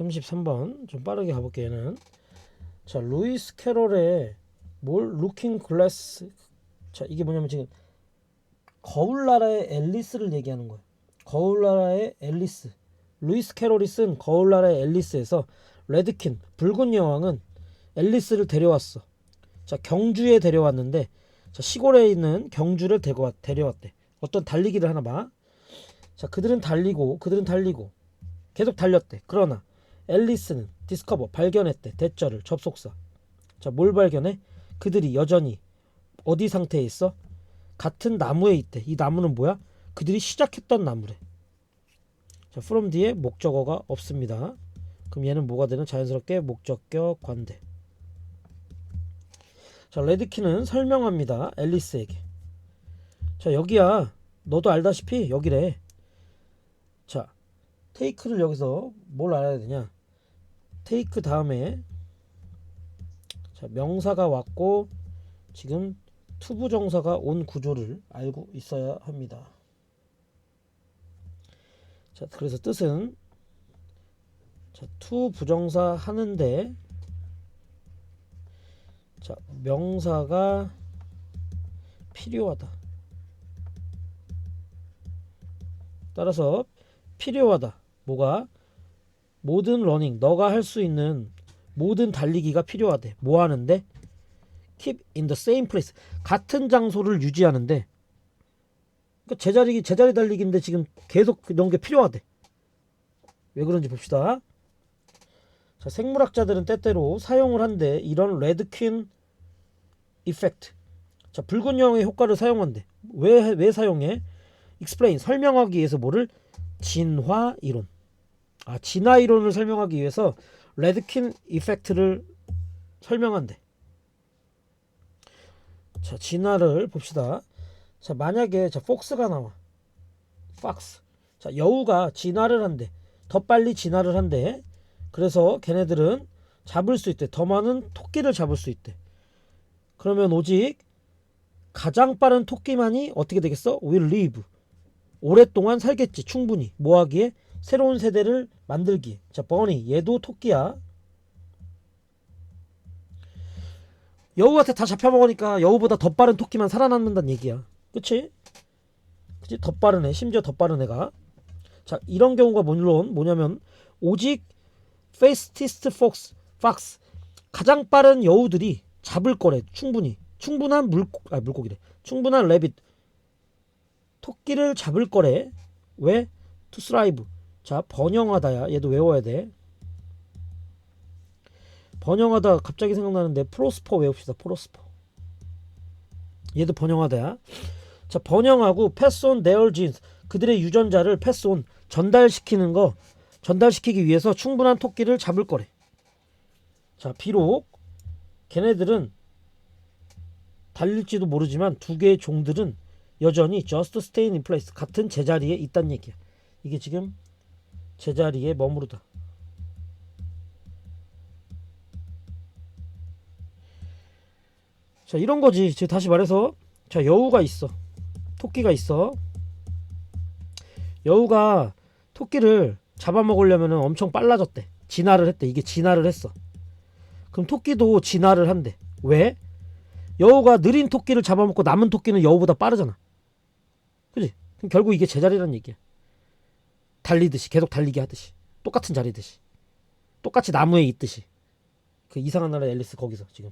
33번 좀 빠르게 가볼게요. 얘는 자 루이스 캐롤의 뭘 루킹 글래스 자 이게 뭐냐면 지금 거울 나라의 앨리스를 얘기하는 거예요. 거울 나라의 앨리스 루이스 캐롤이 쓴 거울 나라의 앨리스에서 레드킨 붉은 여왕은 앨리스를 데려왔어. 자 경주에 데려왔는데 자 시골에 있는 경주를 데려왔, 데려왔대. 어떤 달리기를 하나 봐. 자 그들은 달리고 그들은 달리고 계속 달렸대. 그러나 앨리스는 디스커버 발견했대. 대절을 접속사. 자 뭘 발견해? 그들이 여전히 어디 상태에 있어? 같은 나무에 있대. 이 나무는 뭐야? 그들이 시작했던 나무래. 자 from 뒤에 목적어가 없습니다. 그럼 얘는 뭐가 되는 자연스럽게 목적격 관대. 자 레드키는 설명합니다. 앨리스에게. 자 여기야. 너도 알다시피 여기래. 자 테이크를 여기서 뭘 알아야 되냐? 테이크 다음에 자 명사가 왔고 지금 투부정사가 온 구조를 알고 있어야 합니다. 자 그래서 뜻은 자 투부정사 하는데 자 명사가 필요하다. 따라서 필요하다. 뭐가 모든 러닝 너가 할 수 있는 모든 달리기가 필요하대. 뭐 하는데? keep in the same place. 같은 장소를 유지하는데 그러니까 제자리 제자리 달리기인데 지금 계속 이런 게 필요하대. 왜 그런지 봅시다. 자, 생물학자들은 때때로 사용을 한대. 이런 레드퀸 이펙트. 자, 붉은 여왕의 효과를 사용한대. 왜 왜 사용해? explain 설명하기 위해서 뭐를 진화 이론. 아, 진화 이론을 설명하기 위해서 레드킨 이펙트를 설명한대. 자, 진화를 봅시다. 자, 만약에 자, 폭스가 나와. 폭스. 자, 여우가 진화를 한대. 더 빨리 진화를 한대. 그래서 걔네들은 잡을 수 있대. 더 많은 토끼를 잡을 수 있대. 그러면 오직 가장 빠른 토끼만이 어떻게 되겠어? will live. 오랫동안 살겠지. 충분히. 뭐 하기에? 새로운 세대를 만들기에. 자, 버니. 얘도 토끼야. 여우한테 다 잡혀먹으니까 여우보다 더 빠른 토끼만 살아남는다는 얘기야. 그치? 그치? 더 빠른 애. 심지어 더 빠른 애가. 자, 이런 경우가 물론 뭐냐면 오직 fastest fox, fox 가장 빠른 여우들이 잡을 거래. 충분히. 충분한 물고 아 물고기래. 충분한 레빗 토끼를 잡을 거래. 왜? to thrive. 자, 번영하다야. 얘도 외워야 돼. 번영하다 갑자기 생각나는데 프로스퍼 외웁시다. 프로스퍼. 얘도 번영하다야. 자, 번영하고 패스 온 genes. 그들의 유전자를 패스 온 전달시키는 거 전달시키기 위해서 충분한 토끼를 잡을 거래. 자, 비록 걔네들은 달릴지도 모르지만 두 개의 종들은 여전히 just stay in place 같은 제자리에 있단 얘기야. 이게 지금 제자리에 머무르다. 자 이런 거지. 지금 다시 말해서 자 여우가 있어. 토끼가 있어. 여우가 토끼를 잡아먹으려면 엄청 빨라졌대. 진화를 했대. 이게 진화를 했어. 그럼 토끼도 진화를 한대. 왜? 여우가 느린 토끼를 잡아먹고 남은 토끼는 여우보다 빠르잖아. 그지? 결국 이게 제자리란 얘기야. 달리듯이 계속 달리기 하듯이 똑같은 자리듯이 똑같이 나무에 있듯이 그 이상한 나라 앨리스 거기서 지금